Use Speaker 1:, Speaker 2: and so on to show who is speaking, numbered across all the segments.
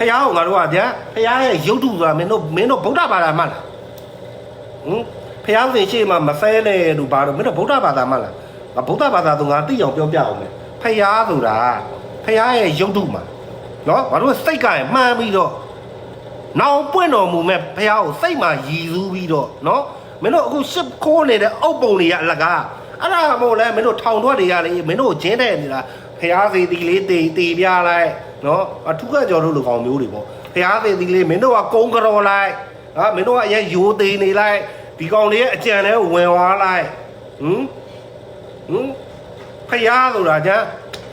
Speaker 1: ဖះကိုငါတို့ကဗျာဖះရဲ့ရုပ်တုဆိုတာမင်းတို့မင်းတို့ဗုဒ္ဓဘာသာမှလားဟင်ဖះရှင်ရှေ့မှာမဆဲနဲ့လို့ဘာလို့မင်းတို့ဗုဒ္ဓဘာသာမှလားငါဗုဒ္ဓဘာသာဆိုငါသိအောင်ပြောပြအောင်မယ်ဖះဆိုတာဖះရဲ့ရုပ်တုမှာနော်ငါတို့စိတ်ကရင်မှန်ပြီးတော့နောင်ပွင့်တော်မူမဲ့ဖះကိုစိတ်မှာရည်စူးပြီးတော့နော်မင်းတို့အခုရှစ်ခိုးနေတဲ့အုပ်ပုံတွေကအလကားအဲ့ဒါမို့လဲမင်းတို့ထောင်ထွက်တွေကလေမင်းတို့ဂျင်းတဲ့နေတာဖះစီတီလေးတေတေပြလိုက် နော်အထုခကြော်တို့လိုကောင်မျိုးတွေပေါ့ဖះစီတီလေးမင်းတို့ကကုန်းကြော်လိုက်ဟာမင်းတို့ကအရင်ယိုသေးနေလိုက်ဒီကောင်လေးရဲ့အကြံထဲဝင်သွားလိုက်ဟမ်ဟမ်ဖះဆိုတာကြ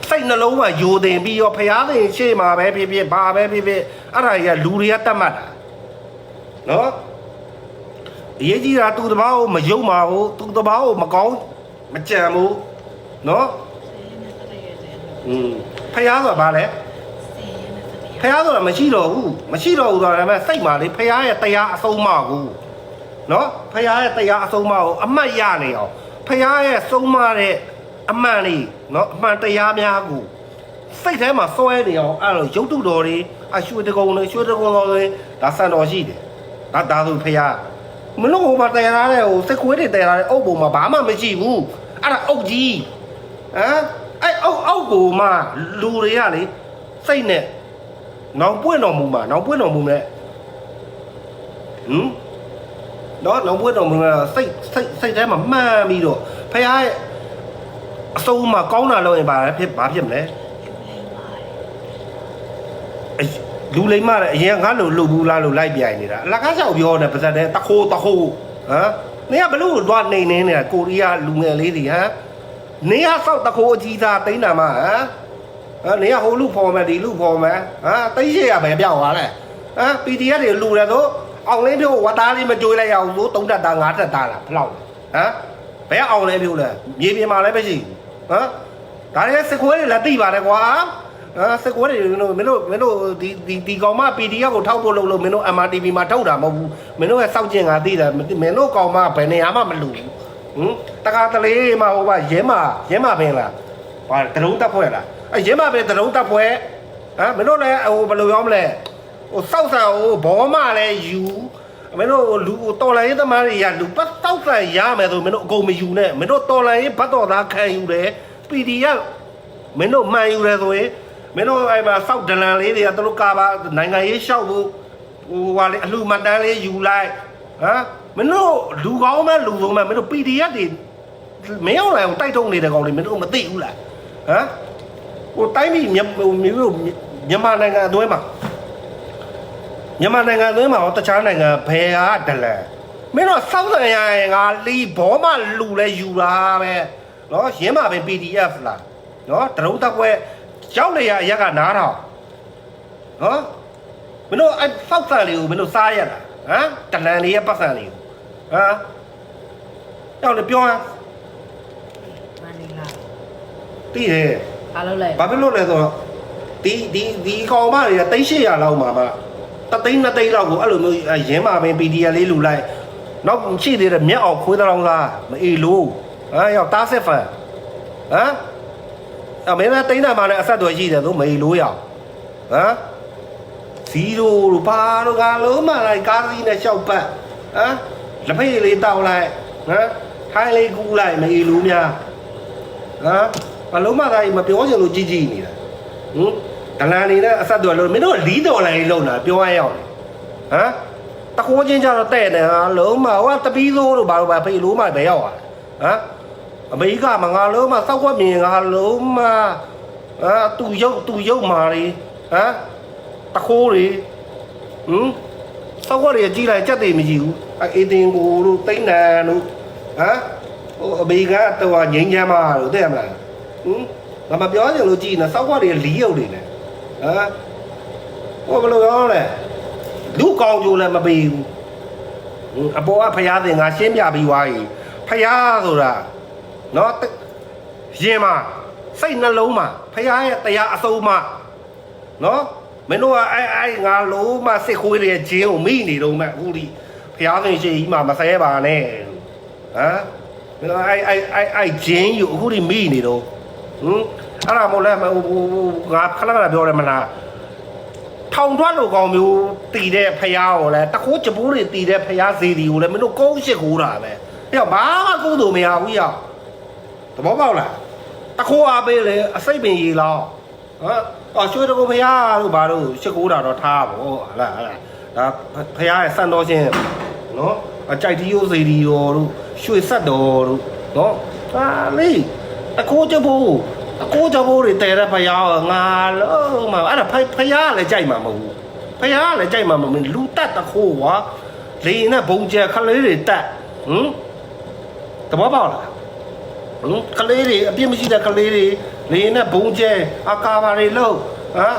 Speaker 1: စိတ်နှလုံးမှာယိုတင်ပြီးရောဖះသင်ရှေ့မှာပဲဖြစ်ဖြစ်ဘာပဲဖြစ်ဖြစ်အဲ့ဒါကြီးကလူတွေကတတ်မှတ်တာနော်အရေးကြီးတာသူ့တဘာကိုမယုံပါဘူးသူ့တဘာကိုမကောင်းမကြံဘူးနော်อืมဖះဆိုတာဘာလဲ ဖះဆိုတာမရှိတော့ဘူးမရှိတော့ဘူးဆိုတာဒါပေမဲ့စိတ်မှာလေဖះရဲ့တရားအဆုံးမကိုနော်ဖះရဲ့တရားအဆုံးမကိုအမှတ်ရနေအောင်ဖះရဲ့ဆုံးမတဲ့အမှန်လေးနော်အမှန်တရားများကိုစိတ်ထဲမှာစွဲနေအောင်အဲ့လိုရုပ်တုတော်တွေအရွှေတကုံတွေရွှေတကုံတော်တွေဒါစံတော်ရှိတယ်ဒါဒါဆိုဖះမလို့ဟိုမှာတရားတဲ့ဟိုစက်ခွေးတွေတရားတဲ့အုပ်ပုံမှာဘာမှမရှိဘူးအဲ့ဒါအုပ်ကြီးဟမ်အဲ့အုပ်အုပ်ကိုမှလူတွေကလေစိတ်နဲ့ နောင်ပွင့်တော်မူမှာနောင်ပွင့်တော်မူမဲ့ဟမ်တော့နောင်ပွင့်တော်မူမဲ့စိတ်စိတ်စိတ်ထဲမှာမှန်ပြီးတော့ဖះရဲ့အစုံမှာကောင်းတာလို့ရင်ဘာလဲဖြစ်ဘာဖြစ်မလဲအလူလိမ့်မတဲ့အရင်ငါလို့လှုပ်ဘူးလားလို့လိုက်ပြိုင်နေတာအလကားလျှောက်ပြောနေပါစတဲ့တခိုးတခိုးဟမ်နေကဘလို့တော့နေနေနေတာကိုရီးယားလူငယ်လေးတွေဟမ်နေကစောက်တခိုးအကြီးသားတိန်းတာမဟမ် ဟာနေကဟိုလူဖော်မယ်ဒီလူဖော်မယ်ဟာတိတ်ရှိရပဲပြောက်သွားလဲဟမ် PDF တွေလူတယ်ဆိုအောင်လင်းပြောဝတ်သားလေးမကြွေးလိုက်ရအောင်ဆိုသုံးတက်သားငါးတက်သားလားဖလောက်ဟမ်ဘယ်အောင်လဲပြောလဲမြေပြင်မှာလည်းမရှိဘူးဟမ်ဒါလည်းစကွဲတွေလည်းသိပါတယ်ကွာအာစကွဲတွေမင်းတို့မင်းတို့မင်းတို့ဒီဒီဒီကောင်မ PDF ကိုထောက်ဖို့လုပ်လို့မင်းတို့ MRTV မှာထုတ်တာမဟုတ်ဘူးမင်းတို့ရဲ့စောက်ကျင်ကသိတယ်မင်းတို့ကောင်မဘယ်နေရာမှမလူဘူးဟမ်တကားတလေးမှာဟိုကရဲမရဲမပင်လားဟာတရုံးတက်ဖွဲ့လား အဲရဲမပင်တရုံးတက်ဖွဲ့ဟမ်မင်းတို့လည်းဟိုဘယ်လိုရောမလဲဟိုစောက်ဆန်ဟိုဘောမလည်းယူမင်းတို့လူတော်လိုင်းရေးသမားတွေကလူပတ်တောက်ဆန်ရမယ်ဆိုမင်းတို့အကုန်မယူနဲ့မင်းတို့တော်လိုင်းရေးဘတ်တော်သားခံယူတယ် PDF မင်းတို့မှန်ယူတယ်ဆိုရင်မင်းတို့အဲ့မှာစောက်ဒလန်လေးတွေကသူတို့ကာပါနိုင်ငံရေးလျှောက်ဖို့ဟိုဟာလေအလှမတန်းလေးယူလိုက်ဟမ်မင်းတို့လူကောင်းမဲ့လူဆုံးမဲ့မင်းတို့ PDF တွေမင်းအောင်လည်းတိုက်ထုံနေတဲ့ကောင်တွေမင်းတို့မသိဘူးလားဟမ် ဟိုတိုင်းပြည်မြဟိုမျိုးမြန်မာနိုင်ငံအတွင်းမှာမြန်မာနိုင်ငံအတွင်းမှာရောတခြားနိုင်ငံဘယ်ဟာဒလန်မင်းတို့စောက်ဆန်ရရင်ငါလီဘောမလူလဲယူတာပဲနော်ရင်းမှာပဲ PDF လားနော်တရုံးတက်ပွဲရောက်လေရအရက်ကနားထောင်နော်မင်းတို့အဲ့စောက်ဆန်လေးကိုမင်းတို့စားရလားဟမ်တလန်လေးရဲ့ပတ်စံလေးကိုဟမ်ရောက်လေပြောရ
Speaker 2: မနီလာ
Speaker 1: တိတယ်
Speaker 2: ဘာလို့လဲ
Speaker 1: ဘာဖြစ်လို့လဲဆိုတော့ဒီဒီဒီကောင်မတွေက3800လောက်မှာမှတသိန်းနှစ်သိန်းလောက်ကိုအဲ့လိုမျိုးရင်းမာပင် PDF လေးလူလိုက်နောက်ရှိသေးတယ်မျက်အောင်ခွေးတောင်လားမအေးလို့ဟမ်ရောက်တားစစ်ဖန်ဟမ်အမေကတိန်းတာမှလည်းအဆက်အသွယ်ရှိတယ်သူမအေးလို့ရအောင်ဟမ်ဇီရိုလို့ဘာလို့ကလုံးမလိုက်ကားစီးနဲ့ရှောက်ပတ်ဟမ်လက်ဖေးလေးတောက်လိုက်ဟမ်ထိုင်းလေးကူးလိုက်မအေးလို့များ ဟမ်ဘလုံးမသားကြီးမပြောချင်လို့ကြီးကြီးနေတာဟမ်ဒလန်နေနဲ့အဆက်အသွယ်လို့မင်းတို့လီးတော်လိုင်းလုံးတာပြောရအောင်ဟမ်တခိုးချင်းကြတော့တဲ့နေဟာလုံးမဟိုကတပီးစိုးလို့ဘာလို့ပဲဖေးလို့မပဲရောက်သွားဟမ်အမေကမငါလုံးမစောက်ွက်မြင်ငါလုံးမအာသူရုပ်သူရုပ်မာရီဟမ်တခိုးတွေဟမ်စောက်ွက်တွေကြီးလိုက်ကြက်တွေမကြည့်ဘူးအေးတင်ကိုတို့တိမ့်နန်တို့ဟမ် ဟိုအမေကတော့ငိမ့်ချမ်းမတို့တဲ့မလားဟမ်ငါမပြောချင်လို့ကြည်နေစောက်ွက်တွေလီးရုပ်တွေနဲ့ဟမ်ဟိုဘယ်လိုရောလဲလူကောင်းကြိုးလည်းမပေးဘူးဟမ်အပေါ်ကဖျားတင်ငါရှင်းပြပြီးွားကြီးဖျားဆိုတာနော်တရင်မှာစိတ်နှလုံးမှာဖခင်ရဲ့တရားအဆုံးမှာနော်မင်းတို့ကအဲအဲငါလုံးမစစ်ခွေးတွေဂျင်းကိုမိနေတော့မှအခုဒီဖခင်ရှင်ရှိကြီးမှာမဆဲပါနဲ့ဟမ် မင်းတို့အဲအဲအဲအဲဂျင်းယူအခုဒီမိနေတော့ဟမ်အဲ့ဒါမို့လဲဟိုဟိုငါခဏခဏပြောတယ်မလားထောင်ထွက်လိုကောင်မျိုးတီတဲ့ဖျားကိုလဲတခိုးကြပိုးတွေတီတဲ့ဖျားစီဒီကိုလဲမင်းတို့ကုန်းရှစ်ခိုးတာပဲအဲ့တော့ဘာမှကုန်းသူမရဘူးရောက်သဘောပေါက်လားတခိုးအားပေးလေအစိတ်ပင်ရီလောင်းဟမ်အော်ရွှေတကူဖျားတို့ဘာလို့ရှစ်ခိုးတာတော့ထားပါဘောဟလားဟလားဒါဖျားရဲ့စံတော်ချင်းနော် အကြိုက်တီယိုစီဒီယောတို့ရွှေဆက်တော်တို့နော်ဟာလေတခိုးကြပိုးအကိုကြောင့်ဘိုးတွေတဲတဲ့ဖယားကငါလုံးမအဲ့ဒါဖဖယားလည်းကြိုက်မှာမဟုတ်ဘူးဖယားလည်းကြိုက်မှာမဟုတ်ဘူးလူတက်တခိုးကွာလေနဲ့ဘုံကျဲခလေးတွေတက်ဟမ်တဘောပေါက်လားဟမ်ခလေးတွေအပြစ်မရှိတဲ့ခလေးတွေလေနဲ့ဘုံကျဲအကာပါတွေလို့ဟမ်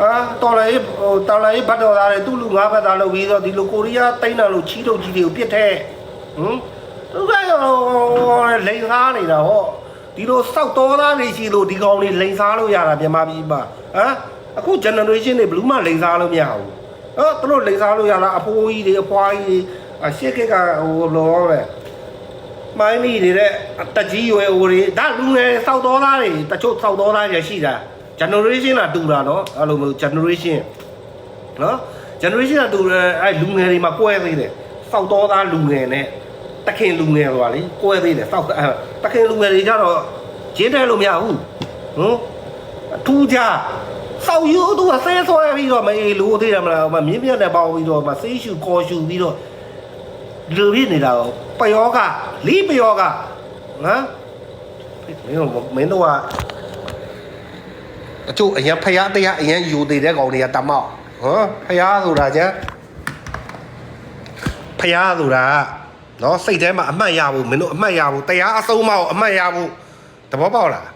Speaker 1: အာတော်လေးဟိုတော်လေးဘတ်တော်သားတွေသူ့လူငါးဘတ်သားလို့ပြီးတော့ဒီလိုကိုရီးယားတိတ်နာလို့ချီးထုတ်ကြီးတွေကိုပြစ်ထဲဟမ်သူကရောလိန်ကားနေတာဟောဒီလိုစောက်တော်သားနေရှိလို့ဒီကောင်လေးလိန်စားလို့ရတာမြန်မာပြည်မှာဟမ်အခု generation တွေဘလူးမလိန်စားလို့မရဘူးဟောသူတို့လိန်စားလို့ရတာအဖိုးကြီးတွေအဖွားကြီးတွေအရှစ်ကကဟိုလောပဲမိုင်းမီတွေတဲ့အတက်ကြီးရွယ်ဟိုတွေဒါလူငယ်စောက်တော်သားတွေတချို့စောက်တော်သားတွေရှိတာ generation ကတူတာနော်အဲ့လိုမျိုး generation နော် generation ကတူတယ်အဲ့လူငယ်တွေမှာကွဲသေးတယ်စောက်တော်သားလူငယ်နဲ့တခင်လူငယ်ဆိုတာလေကွဲသေးတယ်စောက်အဲ့တခင်လူငယ်တွေကြတော့ဂျင်းတဲလို့မရဘူးဟမ်အထူးကြစောက်ယူသူကဆဲဆွဲပြီးတော့မအေးလို့သေးတယ်မလားမမြင်းပြတ်နဲ့ပေါင်းပြီးတော့မဆေးရှူကော်ရှူပြီးတော့လူပြနေတာကိုပယောကလီပယောကဟမ်မင်းတို့မင်းတို့က အချို့အရင်ဖျားတရားအရင်ယူသေးတဲ့ကောင်တွေကတမောက်ဟမ်ဖျားဆိုတာကျဖျားဆိုတာနော်စိတ်ထဲမှာအမှတ်ရဖို့မင်းတို့အမှတ်ရဖို့တရားအဆုံးမအောင်အမှတ်ရဖို့သဘောပေါက်လား